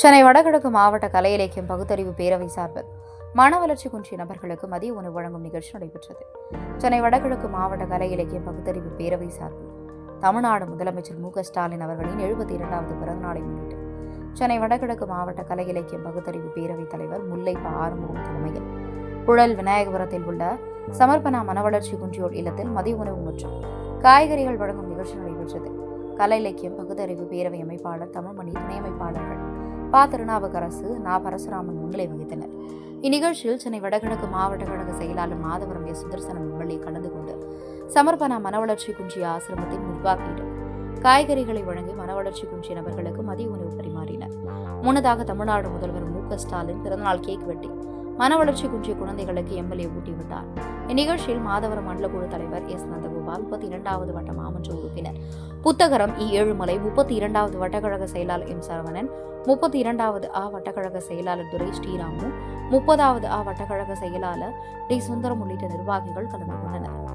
சென்னை வடகிழக்கு மாவட்ட கலை இலக்கியம் பகுத்தறிவு பேரவை சார்பில் மன வளர்ச்சி குன்றிய நபர்களுக்கு மதிய உணவு வழங்கும் நிகழ்ச்சி நடைபெற்றது. சென்னை வடகிழக்கு மாவட்ட கலை இலக்கியம் பகுத்தறிவு பேரவை சார்பில் தமிழ்நாடு முதலமைச்சர் மு ஸ்டாலின் அவர்களின் எழுபத்தி இரண்டாவது பிறந்தநாளை முன்னிட்டு சென்னை வடகிழக்கு மாவட்ட கலை இலக்கியம் பகுத்தறிவு பேரவைத் தலைவர் முல்லை ப ஆறுமுகம் தலைமையில் புழல் விநாயகபுரத்தில் உள்ள சமர்ப்பணா மனவளர்ச்சி குன்றியோர் இல்லத்தில் மதிய உணவு மற்றும் காய்கறிகள் வழங்கும் நிகழ்ச்சி நடைபெற்றது. கலை இலக்கியம் பகுத்தறிவு பேரவை அமைப்பாளர் தமிழ்மணி துணை அமைப்பாளர்கள் பா திருநாவுக்கரசு நா பரசுராமன் முன்னிலை வகித்தனர். இந்நிகழ்ச்சியில் சென்னை வடகிழக்கு மாவட்ட கழக செயலாளர் மாதவரம் எஸ். சுதர்சனம் எம்எல்ஏ கலந்து கொண்டு சமர்ப்பணா மனவளர்ச்சி குன்றிய ஆசிரமத்தின் நிர்வாகியிடம் காய்கறிகளை வழங்கி மனவளர்ச்சி குன்றிய நபர்களுக்கு மதிய உணவு பரிமாறினர். முன்னதாக தமிழ்நாடு முதல்வர் மு க ஸ்டாலின் பிறந்தநாள் கேக் வெட்டி மன வளர்ச்சி குன்றிய குழந்தைகளுக்கு எம்எல்ஏ ஊட்டிவிட்டார். இந்நிகழ்ச்சியில் மாதவரம் மண்டல குழு தலைவர் எஸ். நந்தகோபால் முப்பத்தி இரண்டாவது வட்ட மாமன்ற உறுப்பினர். புத்தகரம் இ. ஏழுமலை முப்பத்தி இரண்டாவது வட்டக்கழக செயலாளர் எம். சரவணன் முப்பத்தி இரண்டாவது ஆ. வட்டக்கழக செயலாளர் துரை ஸ்ரீராமு முப்பதாவது ஆ. வட்டக்கழக செயலாளர் டி. சுந்தரம் உள்ளிட்ட நிர்வாகிகள் கலந்து கொண்டனர்.